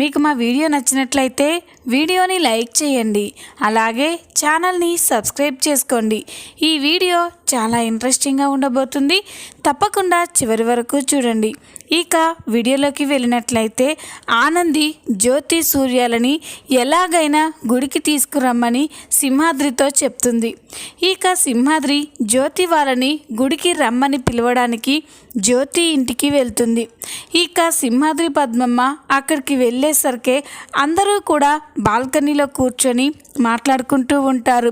మీకు మా వీడియో నచ్చినట్లయితే వీడియోని లైక్ చేయండి. అలాగే ఛానల్ని సబ్స్క్రైబ్ చేసుకోండి. ఈ వీడియో చాలా ఇంట్రెస్టింగ్గా ఉండబోతుంది. తప్పకుండా చివరి వరకు చూడండి. ఇక వీడియోలోకి వెళ్ళినట్లయితే ఆనంది జ్యోతి సూర్యాలని ఎలాగైనా గుడికి తీసుకురమ్మని సింహాద్రితో చెప్తుంది. ఇక సింహాద్రి జ్యోతి వాళ్ళని గుడికి రమ్మని పిలవడానికి జ్యోతి ఇంటికి వెళ్తుంది. ఇక సింహాద్రి పద్మమ్మ అక్కడికి వెళ్ళి వెళ్ళేసరికి అందరూ కూడా బాల్కనీలో కూర్చొని మాట్లాడుకుంటూ ఉంటారు.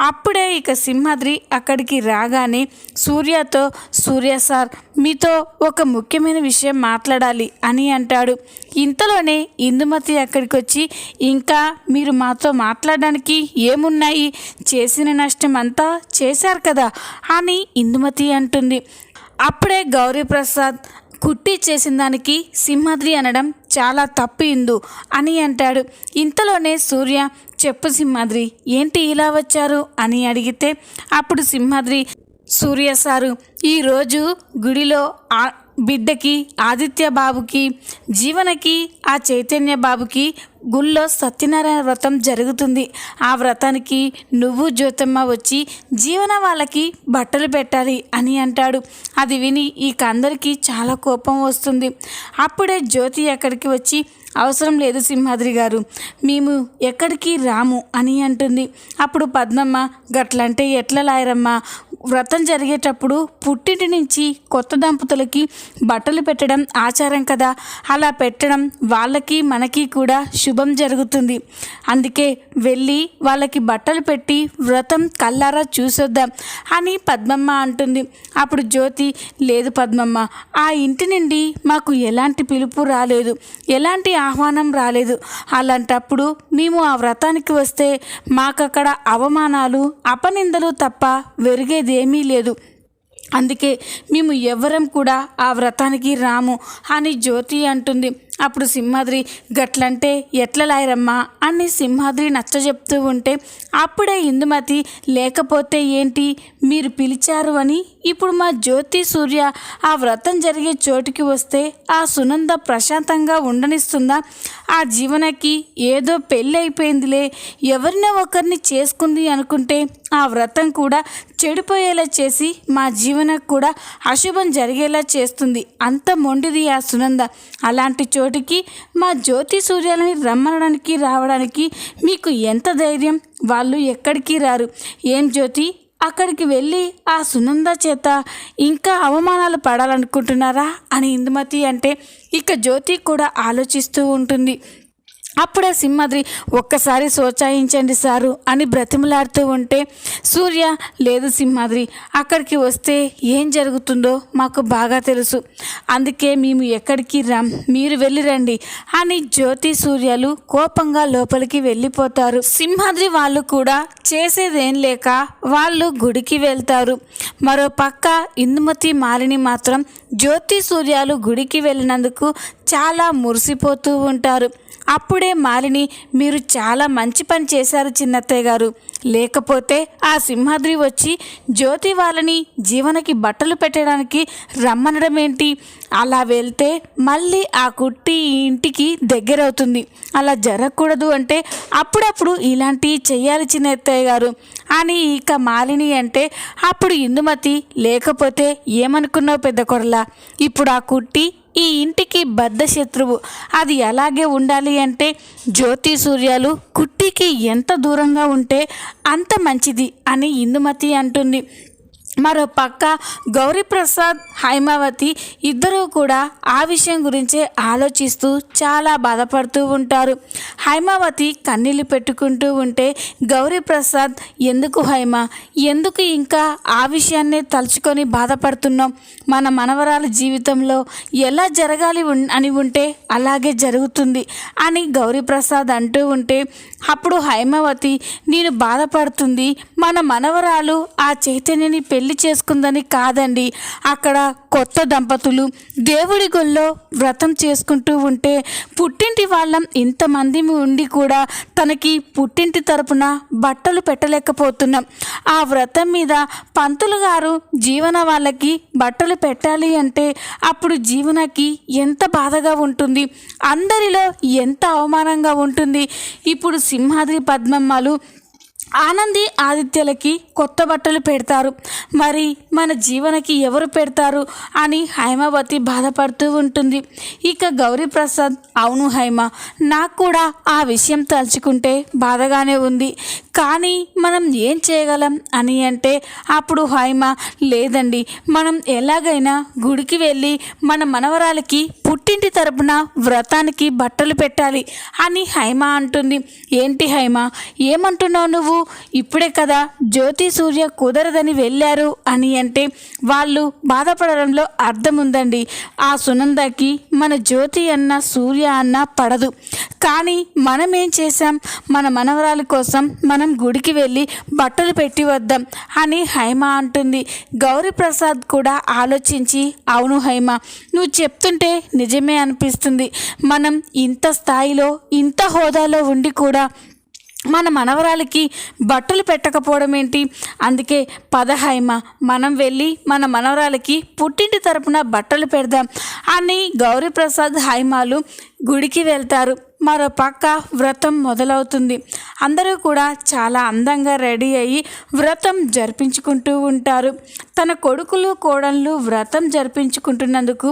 అప్పుడే ఇక సింహాద్రి అక్కడికి రాగానే సూర్యతో సూర్య సార్ మీతో ఒక ముఖ్యమైన విషయం మాట్లాడాలి అని అంటాడు. ఇంతలోనే ఇందుమతి అక్కడికి వచ్చి ఇంకా మీరు మాతో మాట్లాడడానికి ఏమున్నాయి? చేసిన నష్టం అంతా చేశారు కదా అని ఇందుమతి అంటుంది. అప్పుడే గౌరీప్రసాద్ కుట్టి చేసిన దానికి సింహాద్రి అనడం చాలా తప్పు ఇందు అని అంటాడు. ఇంతలోనే సూర్య చెప్పు సింహాద్రి ఏంటి ఇలా వచ్చారు? అని అడిగితే అప్పుడు సింహాద్రి సూర్య సారు ఈరోజు గుడిలో ఆ బిడ్డకి ఆదిత్య బాబుకి జీవనకి ఆ చైతన్య బాబుకి గుళ్ళో సత్యనారాయణ వ్రతం జరుగుతుంది. ఆ వ్రతానికి నువ్వు జ్యోతమ్మ వచ్చి జీవన వాళ్ళకి బట్టలు పెట్టాలి అని అంటాడు. అది విని ఈ అందరికీ చాలా కోపం వస్తుంది. అప్పుడే జ్యోతి అక్కడికి వచ్చి అవసరం లేదు సింహాద్రి గారు. మేము ఎక్కడికి రాము అని అంటుంది. అప్పుడు పద్మమ్మ గట్లంటే ఎట్లా లాయరమ్మా? వ్రతం జరిగేటప్పుడు పుట్టింటి నుంచి కొత్త దంపతులకి బట్టలు పెట్టడం ఆచారం కదా. అలా పెట్టడం వాళ్ళకి మనకి కూడా శుభం జరుగుతుంది. అందుకే వెళ్ళి వాళ్ళకి బట్టలు పెట్టి వ్రతం కల్లారా చూసొద్దాం అని పద్మమ్మ అంటుంది. అప్పుడు జ్యోతి లేదు పద్మమ్మ ఆ ఇంటి నుండి మాకు ఎలాంటి పిలుపు రాలేదు. ఎలాంటి ఆహ్వానం రాలేదు. అలాంటప్పుడు మేము ఆ వ్రతానికి వస్తే మాకక్కడ అవమానాలు అపనిందలు తప్ప వెరిగేదేమీ లేదు. అందుకే మేము ఎవ్వరం కూడా ఆ వ్రతానికి రాము అని జ్యోతి అంటుంది. అప్పుడు సింహాద్రి గట్లంటే ఎట్ల లాయరమ్మా? అని సింహాద్రి నచ్చ చెప్తూ ఉంటే అప్పుడే ఇందుమతి లేకపోతే ఏంటి? మీరు పిలిచారు అని ఇప్పుడు మా జ్యోతి సూర్య ఆ వ్రతం జరిగే చోటుకి వస్తే ఆ సునంద ప్రశాంతంగా ఉండనిస్తుందా? ఆ జీవనకి ఏదో పెళ్ళి అయిపోయిందిలే. ఎవరినో ఒకరిని చేసుకుంది అనుకుంటే ఆ వ్రతం కూడా చెడిపోయేలా చేసి మా జీవనకు కూడా అశుభం జరిగేలా చేస్తుంది. అంత మొండిది ఆ సునంద. అలాంటి చోటికి మా జ్యోతి సూర్యాలని రమ్మనడానికి రావడానికి మీకు ఎంత ధైర్యం? వాళ్ళు ఎక్కడికి రారు? ఏం జ్యోతి? అక్కడికి వెళ్ళి ఆ సునంద చేత ఇంకా అవమానాలు పడాలనుకుంటున్నారా? అని ఇందుమతి అంటే ఇక జ్యోతి కూడా ఆలోచిస్తూ ఉంటుంది. అప్పుడే సింహాద్రి ఒక్కసారి సోచాయించండి సారు అని బ్రతిమలాడుతూ ఉంటే సూర్య లేదు సింహాద్రి అక్కడికి వస్తే ఏం జరుగుతుందో మాకు బాగా తెలుసు. అందుకే మేము ఎక్కడికి రాం మీరు వెళ్ళి రండి అని జ్యోతి సూర్యలు కోపంగా లోపలికి వెళ్ళిపోతారు. సింహాద్రి వాళ్ళు కూడా చేసేదేం లేక వాళ్ళు గుడికి వెళ్తారు. మరో పక్క ఇందుమతి మాలిని మాత్రం జ్యోతి సూర్యాలు గుడికి వెళ్ళినందుకు చాలా మురిసిపోతూ ఉంటారు. అప్పుడే మాలిని మీరు చాలా మంచి పని చేశారు చిన్నత్తయ్య గారు. లేకపోతే ఆ సింహాద్రి వచ్చి జ్యోతి వాళ్ళని జీవనకి బట్టలు పెట్టడానికి రమ్మనడం ఏంటి అలా వెళ్తే మళ్ళీ ఆ కుట్టి ఇంటికి దగ్గరవుతుంది. అలా జరగకూడదు అంటే అప్పుడప్పుడు ఇలాంటివి చేయాలి చిన్నత్తయ్య గారు. అని ఇక మాలిని అంటే అప్పుడు ఇందుమతి లేకపోతే ఏమనుకున్నావు పెద్ద కొరలా ఇప్పుడు ఆ కుట్టి ఈ ఇంటికి బద్ధ శత్రువు. అది ఎలాగే ఉండాలి అంటే జ్యోతి సూర్యాలు కుట్టికి ఎంత దూరంగా ఉంటే అంత మంచిది అని ఇందుమతి అంటుంది. మరో పక్క గౌరీప్రసాద్ హైమావతి ఇద్దరూ కూడా ఆ విషయం గురించే ఆలోచిస్తూ చాలా బాధపడుతూ ఉంటారు. హైమావతి కన్నీళ్ళు పెట్టుకుంటూ ఉంటే గౌరీప్రసాద్ ఎందుకు హైమ? ఎందుకు ఇంకా ఆ విషయాన్నే తలుచుకొని బాధపడుతున్నాం? మన మనవరాల జీవితంలో ఎలా జరగాలి ఉన్- అని ఉంటే అలాగే జరుగుతుంది అని గౌరీప్రసాద్ అంటూ ఉంటే అప్పుడు హైమావతి నేను బాధపడుతుంది మన మనవరాలు ఆ చైతన్యని పెళ్ళి పెళ్ళి చేసుకుందని కాదండి. అక్కడ కొత్త దంపతులు దేవుడి గుళ్ళో వ్రతం చేసుకుంటూ ఉంటే పుట్టింటి వాళ్ళం ఇంతమంది ఉండి కూడా తనకి పుట్టింటి తరపున బట్టలు పెట్టలేకపోతున్నాం. ఆ వ్రతం మీద పంతులు గారు జీవన వాళ్ళకి బట్టలు పెట్టాలి అంటే అప్పుడు జీవనకి ఎంత బాధగా ఉంటుంది. అందరిలో ఎంత అవమానంగా ఉంటుంది. ఇప్పుడు సింహాద్రి పద్మమ్మలు ఆనంది ఆదిత్యలకి కొత్త బట్టలు పెడతారు. మరి మన జీవనకి ఎవరు పెడతారు అని హైమావతి బాధపడుతూ ఉంటుంది. ఇక గౌరీ ప్రసాద్ అవును హైమ నాకు కూడా ఆ విషయం తలుచుకుంటే బాధగానే ఉంది. కానీ మనం ఏం చేయగలం అని అంటే అప్పుడు హైమ లేదండి మనం ఎలాగైనా గుడికి వెళ్ళి మన మనవరాలకి పుట్టింటి తరపున వ్రతానికి బట్టలు పెట్టాలి అని హైమ అంటుంది. ఏంటి హైమ ఏమంటున్నావు నువ్వు? ఇప్పుడే కదా జ్యోతి సూర్య కుదరదని వెళ్ళారు అని అంటే వాళ్ళు బాధపడడంలో అర్థం ఉందండి. ఆ సునందకి మన జ్యోతి అన్న సూర్య అన్న పడదు. కానీ మనం ఏం చేశాం? మన మనవరాలి కోసం మనం గుడికి వెళ్ళి బట్టలు పెట్టి వద్దాం అని హైమ అంటుంది. గౌరీప్రసాద్ కూడా ఆలోచించి అవును హైమ నువ్వు చెప్తుంటే నిజమే అనిపిస్తుంది. మనం ఇంత స్థాయిలో ఇంత హోదాలో ఉండి కూడా మన మనవరాలకి బట్టలు పెట్టకపోవడం ఏంటి? అందుకే పదహైమ మనం వెళ్ళి మన మనవరాలకి పుట్టింటి తరపున బట్టలు పెడదాం అని గౌరీప్రసాద్ హైమాలు గుడికి వెళ్తారు. మరో పక్క వ్రతం మొదలవుతుంది. అందరూ కూడా చాలా అందంగా రెడీ అయ్యి వ్రతం జరిపించుకుంటూ ఉంటారు. తన కొడుకులు కోడళ్ళు వ్రతం జరిపించుకుంటున్నందుకు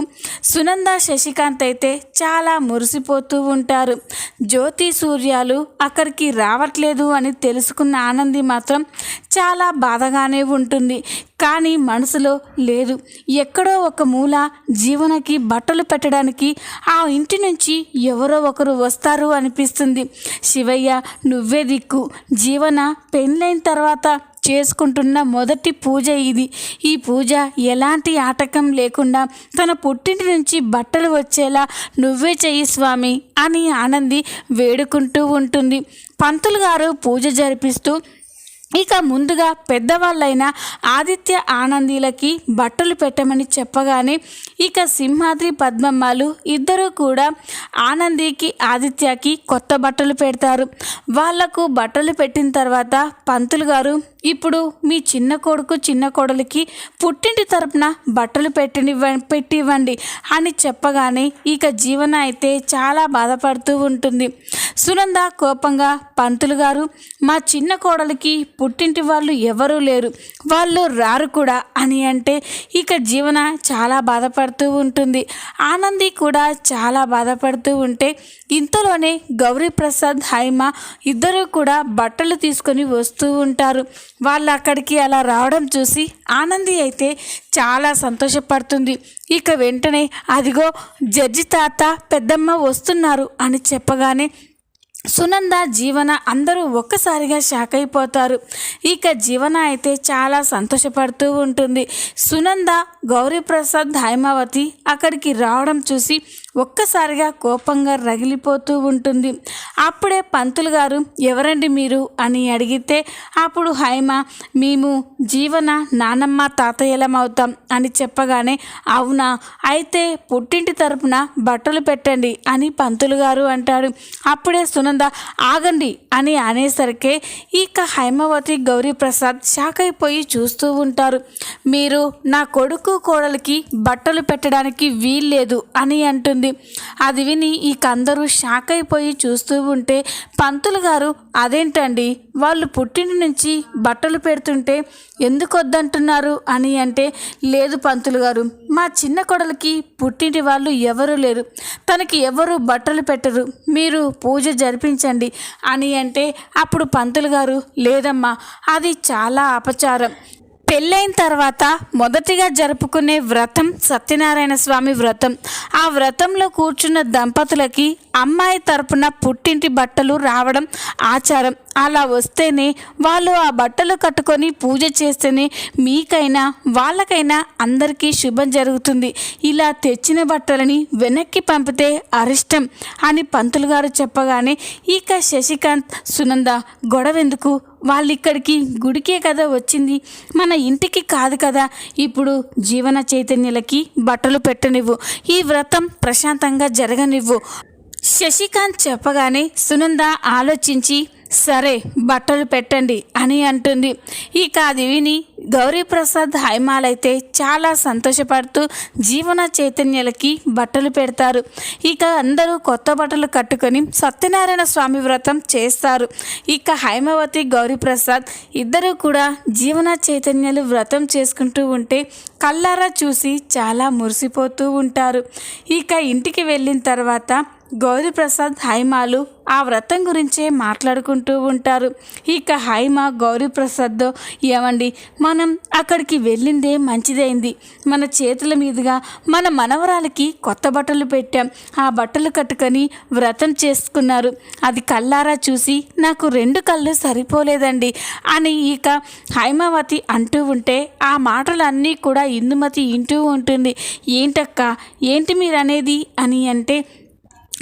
సునంద శశికాంత్ అయితే చాలా మురిసిపోతూ ఉంటారు. జ్యోతి సూర్యాలు అక్కడికి రావట్లేదు అని తెలుసుకున్న ఆనంది మాత్రం చాలా బాధగానే ఉంటుంది. కానీ మనసులో లేదు. ఎక్కడో ఒక మూల జీవనకి బట్టలు పెట్టడానికి ఆ ఇంటి నుంచి ఎవరో ఒకరు వస్తారు అనిపిస్తుంది. శివయ్య నువ్వే దిక్కు. జీవన పెళ్ళైన తర్వాత చేసుకుంటున్న మొదటి పూజ ఇది. ఈ పూజ ఎలాంటి ఆటకం లేకుండా తన పుట్టింటి నుంచి బట్టలు వచ్చేలా నువ్వే చెయ్యి స్వామి అని ఆనంది వేడుకుంటూ ఉంటుంది. పంతులు గారు పూజ జరిపిస్తూ ఇక ముందుగా పెద్దవాళ్ళైన ఆదిత్య ఆనందీలకి బట్టలు పెట్టమని చెప్పగానే ఇక సింహాద్రి పద్మమ్మలు ఇద్దరూ కూడా ఆనందికి ఆదిత్యకి కొత్త బట్టలు పెడతారు. వాళ్ళకు బట్టలు పెట్టిన తర్వాత పంతులు గారు ఇప్పుడు మీ చిన్న కొడుకు చిన్న కొడలికి పుట్టింటి తరపున బట్టలు పెట్టినివ్వ పెట్టివ్వండి అని చెప్పగానే ఇక జీవన అయితే చాలా బాధపడుతూ ఉంటుంది. సునంద కోపంగా పంతులు గారు మా చిన్న కోడలికి పుట్టింటి వాళ్ళు ఎవరూ లేరు. వాళ్ళు రారు కూడా అని అంటే ఇక జీవన చాలా బాధపడుతూ ఉంటుంది. ఆనంది కూడా చాలా బాధపడుతూ ఉంటే ఇంతలోనే గౌరీ ప్రసాద్ హైమ ఇద్దరూ కూడా బట్టలు తీసుకొని వస్తూ ఉంటారు. వాళ్ళు అక్కడికి అలా రావడం చూసి ఆనంది అయితే చాలా సంతోషపడుతుంది. ఇక వెంటనే అదిగో జడ్జి తాత పెద్దమ్మ వస్తున్నారు అని చెప్పగానే సునంద జీవన అందరూ ఒక్కసారిగా షాక్ అయిపోతారు. ఇక జీవన అయితే చాలా సంతోషపడుతూ ఉంటుంది. సునంద గౌరీప్రసాద్ హైమావతి అక్కడికి రావడం చూసి ఒక్కసారిగా కోపంగా రగిలిపోతూ ఉంటుంది. అప్పుడే పంతులు గారు ఎవరండి మీరు? అని అడిగితే అప్పుడు హైమ మేము జీవన నానమ్మ తాతయ్యలం అవుతాం అని చెప్పగానే అవునా అయితే పుట్టింటి తరపున బట్టలు పెట్టండి అని పంతులు గారు అంటాడు. అప్పుడే సునంద ఆగండి అని అనేసరికి ఇక హైమవతి గౌరీప్రసాద్ షాక్ అయిపోయి చూస్తూ ఉంటారు. మీరు నా కొడుకు కోడలికి బట్టలు పెట్టడానికి వీల్లేదు అని అంటుంది. అది విని ఇక అందరూ షాక్ అయిపోయి చూస్తూ ఉంటే పంతులు గారు అదేంటండి? వాళ్ళు పుట్టిన నుంచి బట్టలు పెడుతుంటే ఎందుకు వద్దంటున్నారు? అని అంటే లేదు పంతులు గారు మా చిన్న కొడలకి పుట్టింటి వాళ్ళు ఎవరు లేరు. తనకి ఎవరు బట్టలు పెట్టరు. మీరు పూజ జరిపించండి. అని అంటే అప్పుడు పంతులు గారు లేదమ్మా అది చాలా అపచారం. పెళ్ళైన తర్వాత మొదటిగా జరుపుకునే వ్రతం సత్యనారాయణ స్వామి వ్రతం. ఆ వ్రతంలో కూర్చున్న దంపతులకి అమ్మాయి తరపున పుట్టింటి బట్టలు రావడం ఆచారం. అలా వస్తేనే వాళ్ళు ఆ బట్టలు కట్టుకొని పూజ చేస్తేనే మీకైనా వాళ్ళకైనా అందరికీ శుభం జరుగుతుంది. ఇలా తెచ్చిన బట్టలని వెనక్కి పంపితే అరిష్టం అని పంతులు గారు చెప్పగానే ఇక శశికాంత్ సునంద గొడవెందుకు వాళ్ళు ఇక్కడికి గుడికే కదా వచ్చింది. మన ఇంటికి కాదు కదా. ఇప్పుడు జీవన చైతన్యులకి బట్టలు పెట్టనివ్వు. ఈ వ్రతం ప్రశాంతంగా జరగనివ్వు. శశికాంత్ చెప్పగానే సునంద ఆలోచించి సరే బట్టలు పెట్టండి అని అంటుంది. ఇక అది విని గౌరీప్రసాద్ హైమాలైతే చాలా సంతోషపడుతూ జీవన చైతన్యాలకి బట్టలు పెడతారు. ఇక అందరూ కొత్త బట్టలు కట్టుకొని సత్యనారాయణ స్వామి వ్రతం చేస్తారు. ఇక హైమవతి గౌరీప్రసాద్ ఇద్దరు కూడా జీవన చైతన్యాలు వ్రతం చేసుకుంటూ ఉంటే కల్లారా చూసి చాలా మురిసిపోతూ ఉంటారు. ఇక ఇంటికి వెళ్ళిన తర్వాత గౌరీప్రసాద్ హైమాలు ఆ వ్రతం గురించే మాట్లాడుకుంటూ ఉంటారు. ఇక హైమ గౌరీప్రసాద్తో ఏమండి మనం అక్కడికి వెళ్ళిందే మంచిదైంది. మన చేతుల మీదుగా మన మనవరాలకి కొత్త బట్టలు పెట్టాం. ఆ బట్టలు కట్టుకొని వ్రతం చేసుకున్నారు. అది కల్లారా చూసి నాకు రెండు కళ్ళు సరిపోలేదండి అని ఇక హైమావతి అంటూ ఉంటే ఆ మాటలన్నీ కూడా ఇందుమతి వింటూ ఉంటుంది. ఏంటక్క ఏంటి మీరు అనేది అని అంటే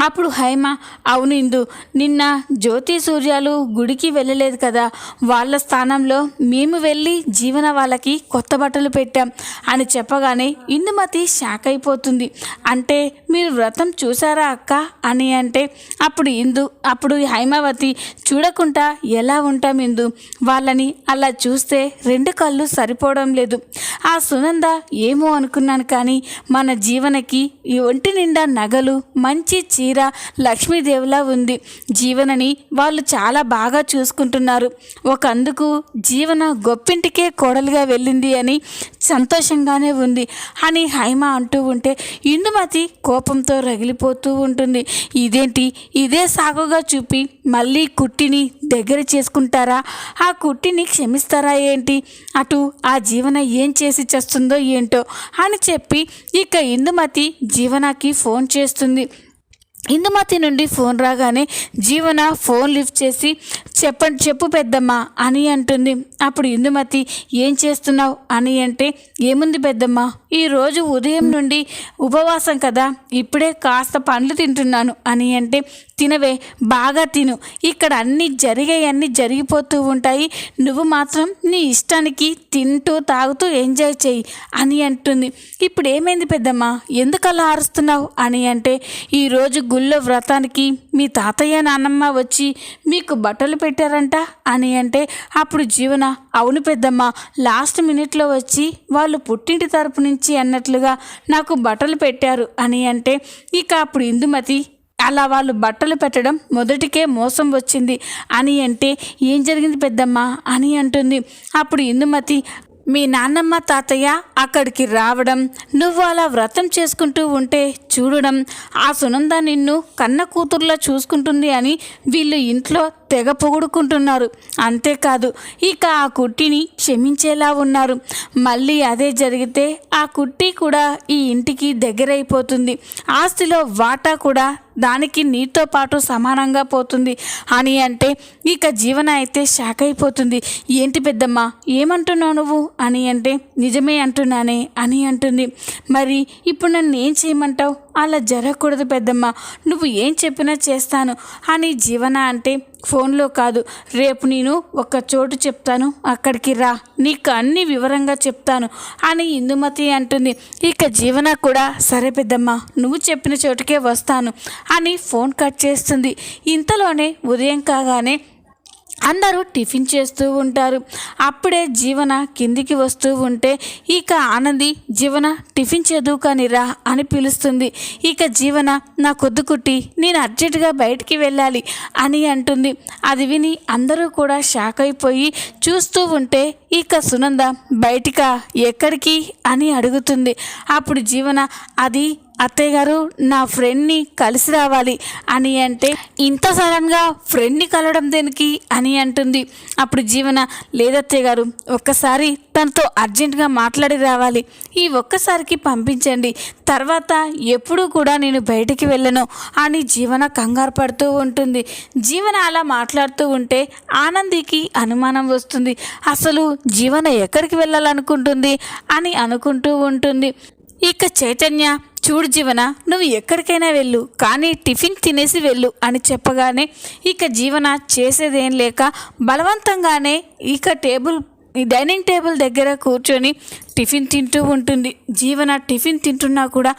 అప్పుడు హైమ అవును ఇందు నిన్న జ్యోతి సూర్యాలు గుడికి వెళ్ళలేదు కదా వాళ్ళ స్థానంలో మేము వెళ్ళి జీవన వాళ్ళకి కొత్త బట్టలు పెట్టాం అని చెప్పగానే ఇందుమతి షాక్ అయిపోతుంది. అంటే మీరు వ్రతం చూసారా అక్క? అని అంటే అప్పుడు ఇందు అప్పుడు హైమావతి చూడకుండా ఎలా ఉంటాం ఇందు? వాళ్ళని అలా చూస్తే రెండు కళ్ళు సరిపోవడం లేదు. ఆ సునంద ఏమో అనుకున్నాను కానీ మన జీవనకి ఈ ఒంటి నిండా నగలు మంచి వీర లక్ష్మీదేవిలా ఉంది. జీవనని వాళ్ళు చాలా బాగా చూసుకుంటున్నారు. ఒక అందుకు జీవన గొప్పింటికే కోడలుగా వెళ్ళింది అని సంతోషంగానే ఉంది. అని హైమ అంటూ ఉంటే ఇందుమతి కోపంతో రగిలిపోతూ ఉంటుంది. ఇదేంటి? ఇదే సాగుగా చూపి మళ్ళీ కుట్టిని దగ్గర చేసుకుంటారా? ఆ కుట్టిని క్షమిస్తారా ఏంటి? అటు ఆ జీవన ఏం చేసి చేస్తుందో ఏంటో అని చెప్పి ఇక ఇందుమతి జీవనకి ఫోన్ చేస్తుంది. ఇందుమతి నుండి ఫోన్ రాగానే జీవన ఫోన్ లిఫ్ట్ చేసి చెప్పండి చెప్పు పెద్దమ్మా అని అంటుంది. అప్పుడు ఇందుమతి ఏం చేస్తున్నావు? అని అంటే ఏముంది పెద్దమ్మ ఈరోజు ఉదయం నుండి ఉపవాసం కదా ఇప్పుడే కాస్త పండ్లు తింటున్నాను అని అంటే తినవే బాగా తిను. ఇక్కడ అన్నీ జరిగాయన్నీ జరిగిపోతూ ఉంటాయి. నువ్వు మాత్రం నీ ఇష్టానికి తింటూ తాగుతూ ఎంజాయ్ చేయి అని అంటుంది. ఇప్పుడు ఏమైంది పెద్దమ్మ ఎందుకు అలా అరుస్తున్నావు? అని అంటే ఈరోజు గుళ్ళో వ్రతానికి మీ తాతయ్య నాన్నమ్మ వచ్చి మీకు బట్టలు పెట్టారంట? అని అంటే అప్పుడు జీవన అవును పెద్దమ్మ లాస్ట్ మినిట్లో వచ్చి వాళ్ళు పుట్టింటి తరపు నుంచి అన్నట్లుగా నాకు బట్టలు పెట్టారు అని అంటే ఇక అప్పుడు ఇందుమతి అలా వాళ్ళు బట్టలు పెట్టడం మొదటికే మోసం వచ్చింది అని అంటే ఏం జరిగింది పెద్దమ్మ? అని అంటుంది. అప్పుడు ఇందుమతి మీ నాన్నమ్మ తాతయ్య అక్కడికి రావడం నువ్వు అలా వ్రతం చేసుకుంటూ ఉంటే చూడడం ఆ సునంద నిన్ను కన్న కూతుర్లా చూసుకుంటుంది అని వీళ్ళు ఇంట్లో తెగ పొగుడుకుంటున్నారు. అంతేకాదు ఇక ఆ కుట్టిని క్షమించేలా ఉన్నారు. మళ్ళీ అదే జరిగితే ఆ కుట్టి కూడా ఈ ఇంటికి దగ్గరైపోతుంది. ఆస్తిలో వాటా కూడా దానికి నీతో పాటు సమానంగా పోతుంది. అని అంటే ఇక జీవన అయితే షాక్ అయిపోతుంది ఏంటి పెద్దమ్మ ఏమంటున్నావు నువ్వు? అని అంటే నిజమే అంటున్నానే అని అంటుంది. మరి ఇప్పుడు నన్ను ఏం చేయమంటావు? అలా జరగకూడదు పెద్దమ్మ. నువ్వు ఏం చెప్పినా చేస్తాను. అని జీవన అంటే ఫోన్లో కాదు. రేపు నేను ఒక చోటు చెప్తాను. అక్కడికి రా. నీకు అన్ని వివరంగా చెప్తాను అని ఇందుమతి అంటుంది. ఇక జీవన కూడా సరే పెద్దమ్మ నువ్వు చెప్పిన చోటుకే వస్తాను అని ఫోన్ కట్ చేస్తుంది. ఇంతలోనే ఉదయం కాగానే అందరూ టిఫిన్ చేస్తూ ఉంటారు. అప్పుడే జీవన కిందికి వస్తూ ఉంటే ఇక ఆనంది జీవన టిఫిన్ చదువుకానిరా అని పిలుస్తుంది. ఇక జీవన నా కొద్దు కుట్టి నేను అర్జెంటుగా బయటికి వెళ్ళాలి అని అంటుంది. అది విని అందరూ కూడా షాక్ అయిపోయి చూస్తూ ఉంటే ఇక సునంద బయటిక ఎక్కడికి అని అడుగుతుంది. అప్పుడు జీవన అది అత్తయ్య గారు నా ఫ్రెండ్ని కలిసి రావాలి అని అంటే ఇంత సడన్గా ఫ్రెండ్ని కలవడం దేనికి అని అంటుంది. అప్పుడు జీవన లేదత్తయ్య గారు ఒక్కసారి తనతో అర్జెంటుగా మాట్లాడి రావాలి. ఈ ఒక్కసారికి పంపించండి. తర్వాత ఎప్పుడూ కూడా నేను బయటికి వెళ్ళను అని జీవన కంగారు పడుతూ ఉంటుంది. జీవన అలా మాట్లాడుతూ ఉంటే ఆనందికి అనుమానం వస్తుంది. అసలు జీవన ఎక్కడికి వెళ్ళాలనుకుంటుంది అని అనుకుంటూ ఉంటుంది. ఇక చైతన్య చూడు జీవన నువ్వు ఎక్కడికైనా వెళ్ళు కానీ టిఫిన్ తినేసి వెళ్ళు అని చెప్పగానే ఇక జీవన చేసేదేం లేక బలవంతంగానే ఇక టేబుల్ ఈ డైనింగ్ టేబుల్ దగ్గర కూర్చొని టిఫిన్ తింటూ ఉంటుంది. జీవన టిఫిన్ తింటున్నా కూడా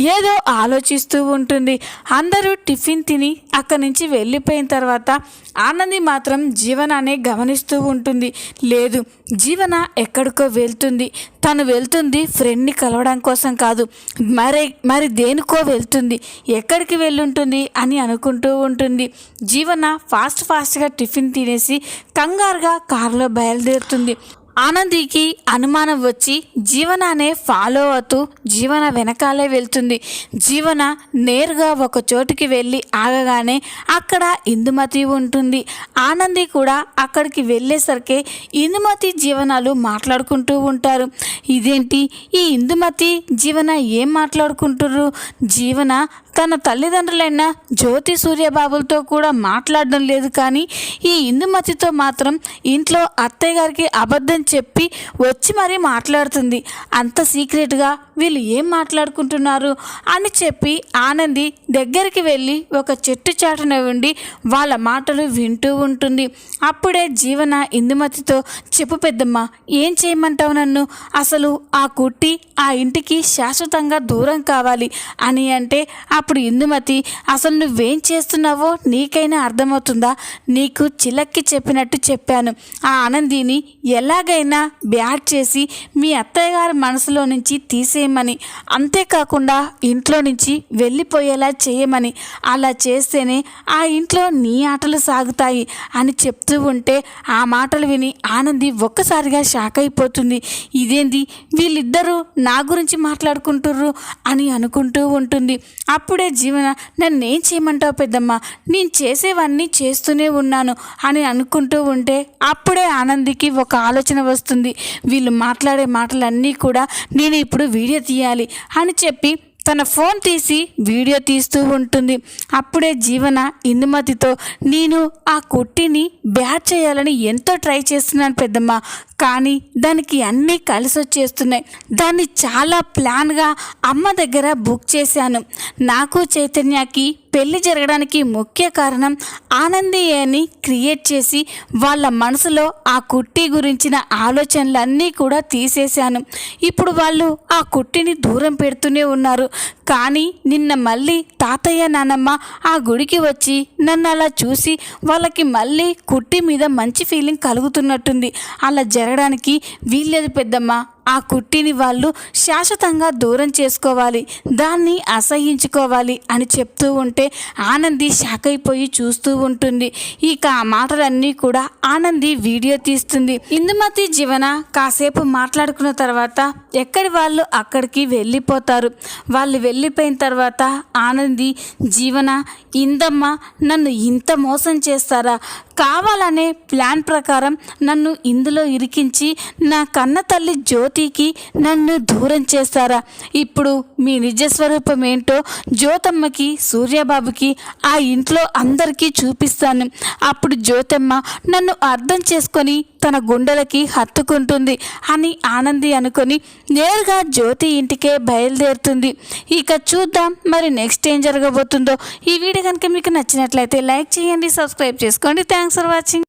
ఏదో ఆలోచిస్తూ ఉంటుంది. అందరూ టిఫిన్ తిని అక్కడి నుంచి వెళ్ళిపోయిన తర్వాత ఆనంది మాత్రం జీవనాన్ని గమనిస్తూ ఉంటుంది. లేదు జీవన ఎక్కడికో వెళ్తుంది. తను వెళ్తుంది ఫ్రెండ్ని కలవడం కోసం కాదు. మరి మరి దేనికో వెళ్తుంది. ఎక్కడికి వెళ్ళుంటుంది అని అనుకుంటూ ఉంటుంది. జీవన ఫాస్ట్ ఫాస్ట్గా టిఫిన్ తినేసి కంగారుగా కారులో బయలుదేరుతుంది. ఆనందికి అనుమానం వచ్చి జీవనానే ఫాలో అవుతూ జీవన వెనకాలే వెళ్తుంది. జీవన నేరుగా ఒక చోటుకి వెళ్ళి ఆగగానే అక్కడ ఇందుమతి ఉంటుంది. ఆనంది కూడా అక్కడికి వెళ్ళేసరికి ఇందుమతి జీవనాలు మాట్లాడుకుంటూ ఉంటారు. ఇదేంటి? ఈ ఇందుమతి జీవన ఏం మాట్లాడుకుంటుర్రు? జీవన తన తల్లిదండ్రులైన జ్యోతి సూర్యబాబులతో కూడా మాట్లాడడం లేదు కానీ ఈ ఇందుమతితో మాత్రం ఇంట్లో అత్తయ్య గారికి అబద్ధం చెప్పి వచ్చి మరీ మాట్లాడుతుంది. అంత సీక్రెట్గా వీళ్ళు ఏం మాట్లాడుకుంటున్నారు? అని చెప్పి ఆనంది దగ్గరికి వెళ్ళి ఒక చెట్టు చాటున ఉండి వాళ్ళ మాటలు వింటూ ఉంటుంది. అప్పుడే జీవన ఇందుమతితో చెప్పు పెద్దమ్మ ఏం చేయమంటావు నన్ను? అసలు ఆ కుట్టి ఆ ఇంటికి శాశ్వతంగా దూరం కావాలి అని అంటే అప్పుడు ఇందుమతి అసలు నువ్వేం చేస్తున్నావో నీకైనా అర్థమవుతుందా? నీకు చిలక్కి చెప్పినట్టు చెప్పాను. ఆ ఆనందిని ఎలాగైనా బ్యాట్ చేసి మీ అత్తయ్య గారి మనసులో నుంచి తీసే చేయమని. అంతేకాకుండా ఇంట్లో నుంచి వెళ్ళిపోయేలా చేయమని. అలా చేస్తేనే ఆ ఇంట్లో నీ ఆటలు సాగుతాయి అని చెప్తూ ఉంటే ఆ మాటలు విని ఆనంది ఒక్కసారిగా షాక్ అయిపోతుంది. ఇదేంది? వీళ్ళిద్దరూ నా గురించి మాట్లాడుకుంటుర్రు అని అనుకుంటూ ఉంటుంది. అప్పుడే జీవన నన్నేం చేయమంటావు పెద్దమ్మ? నేను చేసేవన్నీ చేస్తూనే ఉన్నాను అని అనుకుంటూ ఉంటే అప్పుడే ఆనందికి ఒక ఆలోచన వస్తుంది. వీళ్ళు మాట్లాడే మాటలన్నీ కూడా నేను ఇప్పుడు వీడియో తీయాలి అని చెప్పి తన ఫోన్ తీసి వీడియో తీస్తూ ఉంటుంది. అప్పుడే జీవన ఇందుమతితో నేను ఆ కుట్టిని బ్యాట్ చేయాలని ఎంతో ట్రై చేస్తున్నాను పెద్దమ్మ. కానీ దానికి అన్నీ కలిసి వచ్చేస్తున్నాయి. దాన్ని చాలా ప్లాన్గా అమ్మ దగ్గర బుక్ చేశాను. నాకు చైతన్యకి పెళ్ళి జరగడానికి ముఖ్య కారణం ఆనందీయని క్రియేట్ చేసి వాళ్ళ మనసులో ఆ కుట్టి గురించిన ఆలోచనలన్నీ కూడా తీసేశాను. ఇప్పుడు వాళ్ళు ఆ కుట్టిని దూరం పెడుతూనే ఉన్నారు. కానీ నిన్న మళ్ళీ తాతయ్య నానమ్మ ఆ గుడికి వచ్చి నన్ను అలా చూసి వాళ్ళకి మళ్ళీ కుట్టి మీద మంచి ఫీలింగ్ కలుగుతున్నట్టుంది. అలా జరగడానికి వీల్లేదు పెద్దమ్మ. ఆ కుట్టిని వాళ్ళు శాశ్వతంగా దూరం చేసుకోవాలి దాన్ని అసహించుకోవాలి అని చెప్తూ ఉంటే ఆనంది షాక్ అయిపోయి చూస్తూ ఉంటుంది. ఇక ఆ మాటలన్నీ కూడా ఆనంది వీడియో తీస్తుంది. ఇందుమతి జీవన కాసేపు మాట్లాడుకున్న తర్వాత ఎక్కడి వాళ్ళు అక్కడికి వెళ్ళిపోతారు. వాళ్ళు వెళ్ళిపోయిన తర్వాత ఆనంది జీవన ఇందమ్మ నన్ను ఇంత మోసం చేస్తారా? కావాలనే ప్లాన్ ప్రకారం నన్ను ఇందులో ఇరికించి నా కన్న తల్లి జ్యోతికి నన్ను దూరం చేస్తారా? ఇప్పుడు మీ నిజస్వరూపం ఏంటో జ్యోతమ్మకి సూర్యబాబుకి ఆ ఇంట్లో అందరికీ చూపిస్తాను. అప్పుడు జ్యోతమ్మ నన్ను అర్థం చేసుకొని తన గుండెలకి హత్తుకుంటుంది అని ఆనంది అనుకొని నేరుగా జ్యోతి ఇంటికే బయలుదేరుతుంది. ఇక చూద్దాం మరి నెక్స్ట్ ఏం జరగబోతుందో. ఈ వీడియో కనుక మీకు నచ్చినట్లయితే లైక్ చేయండి సబ్స్క్రైబ్ చేసుకోండి. Thanks for watching